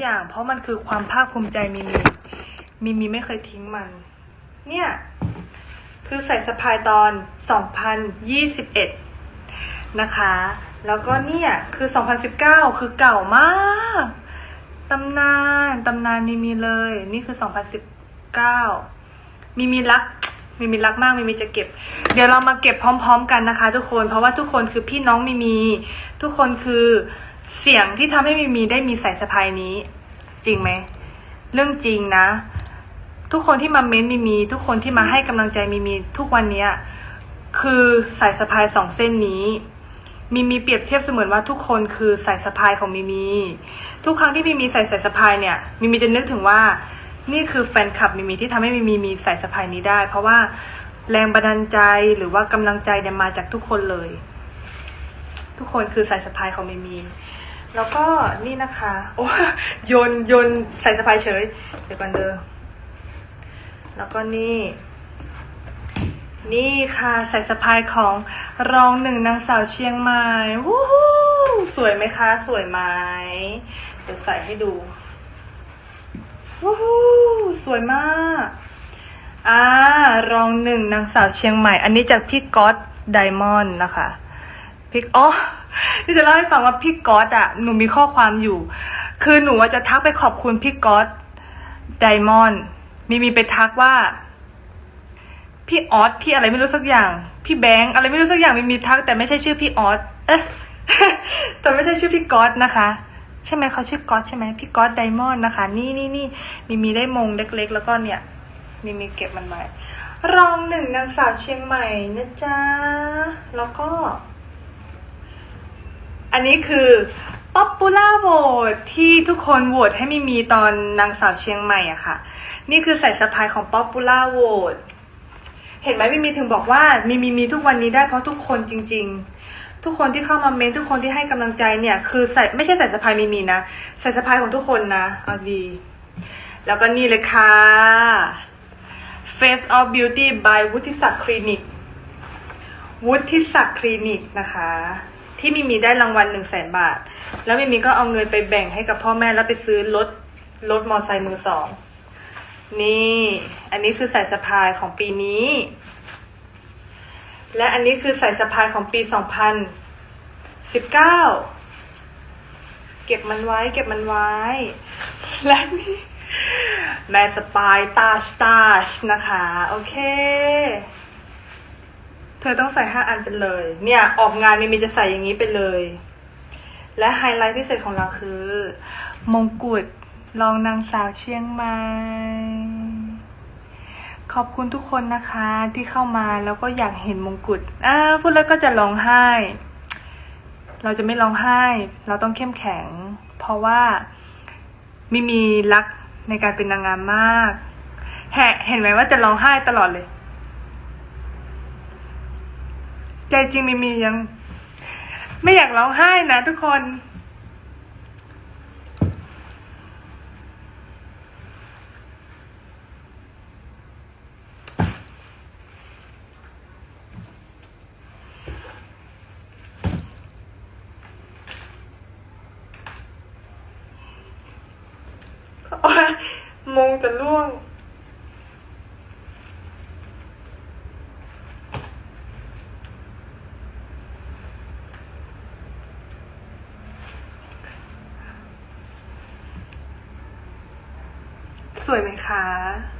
อย่าง เพราะมันคือความภาคภูมิใจมิมีมิมีไม่เคยทิ้งมัน เนี่ย คือใส่สะพายตอน 2021 นะคะ แล้วก็เนี่ย คือ 2019 คือเก่ามากตำนานตำนานมีมีเลย นี่คือ 2019มีมีรักมีมีรักมากมีมีจะเก็บ เดี๋ยวเรามาเก็บพร้อม ๆ กันนะคะ ทุกคนเพราะว่าทุกคนคือพี่น้องมีมี ทุกคนคือ เสียงที่ทำให้มีมีได้มีสายสะพายนี้ จริงไหม เรื่องจริงนะ ทุกคนที่มาเม้นต์มีมี ทุกคนที่มาให้กำลังใจมีมี ทุกวันเนี้ยคือสายสะพายสองเส้นนี้ มีมีเปรียบเทียบเสมือนว่าทุกคนคือสายสะพายของมีมี ทุกครั้งที่มีมีใส่สายสะพายเนี่ยมีมีจะนึกถึงว่า นี่คือแฟนคลับมีมีที่ทำให้มีมีมีสายสะพายนี้ได้ เพราะว่าแรงบันดาลใจหรือว่ากำลังใจเนี่ยมาจากทุกคนเลย ทุกคนคือสายสะพายของมีมี แล้วก็นี่นะคะ โอ้โยนโยนใส่สะพายเฉย เดี๋ยวก่อนเด้อแล้วก็นี่ นี่ค่ะใส่สะพายของรองหนึ่งนางสาวเชียงใหม่วู้ฮู้สวยไหมคะ สวยไหมเดี๋ยวใส่ให้ดูวู้ฮู้สวยมากอ่ารองหนึ่งนางสาวเชียงใหม่ อันนี้จากพี่ก๊อตไดมอนด์นะคะ พี่อ๋อที่จะเล่าให้ฟังว่าพี่ก๊อตอะหนูมีข้อความอยู่ คือหนูจะทักไปขอบคุณพี่ก๊อตไดมอนด์มีมีไปทักว่า พี่ออสพี่อะไรไม่รู้สักอย่าง พี่แบงค์อะไรไม่รู้สักอย่างมีมีทัก แต่ไม่ใช่ชื่อพี่ออสเอ๊ะแต่ไม่ใช่ชื่อพี่ก๊อตนะคะใช่ไหมเขาชื่อก๊อตใช่ไหมพี่ก๊อตไดมอนด์นะคะ นี่นี่นี่มีมีได้มงเล็กๆ แล้วก็เนี่ยมีมีเก็บมันไว้รองหนึ่งนางสาวเชียงใหม่นะจ๊ะแล้วก็ อันนี้คือ popular vote ที่ทุกคนโหวตให้มีมีตอนนางสาวเชียงใหม่อะค่ะ นี่คือใส่สะพายของ popular vote เห็นไหมมีมีถึงบอกว่ามีมีมีทุกวันนี้ได้เพราะทุกคนจริง ๆทุกคนที่เข้ามาเมนทุกคนที่ให้กำลังใจเนี่ยคือใส่ไม่ใช่ใส่สะพายมีมีนะใส่สะพายของทุกคนนะเอาดี แล้วก็นี่เลยค่ะ Face of Beauty by วุฒิศักดิ์คลินิก วุฒิศักดิ์คลินิกนะคะ ที่มีมีได้รางวัลหนึ่งแสนบาท แล้วมีมีก็เอาเงินไปแบ่งให้กับพ่อแม่แล้วไปซื้อรถรถมอไซค์มือสอง นี่ อันนี้คือสายสะพายของปีนี้ และอันนี้คือสายสะพายของปี2019เก็บมันไว้ เก็บมันไว้ และนี่แม่สปายตาชตาชนะคะ โอเค ธอต้องใส่ห้าอันไปเลย เนี่ย ออกงานมีมีจะใส่อย่างนี้ไปเลย และไฮไลท์พิเศษของเราคือ มงกุฎรองนางสาวเชียงใหม่ขอบคุณทุกคนนะคะที่เข้ามาแล้วก็อยากเห็นมงกุฎอ่าพูดแล้วก็จะร้องไห้ เราจะไม่ร้องไห้ เราต้องเข้มแข็ง เพราะว่ามีมีรักในการเป็นนางงามมาก แหเห็นไหมว่าจะร้องไห้ตลอดเลย ใจจริงมีมียัง ไม่อยากร้องไห้นะทุกคนมงจะล่วง สวยไหมคะ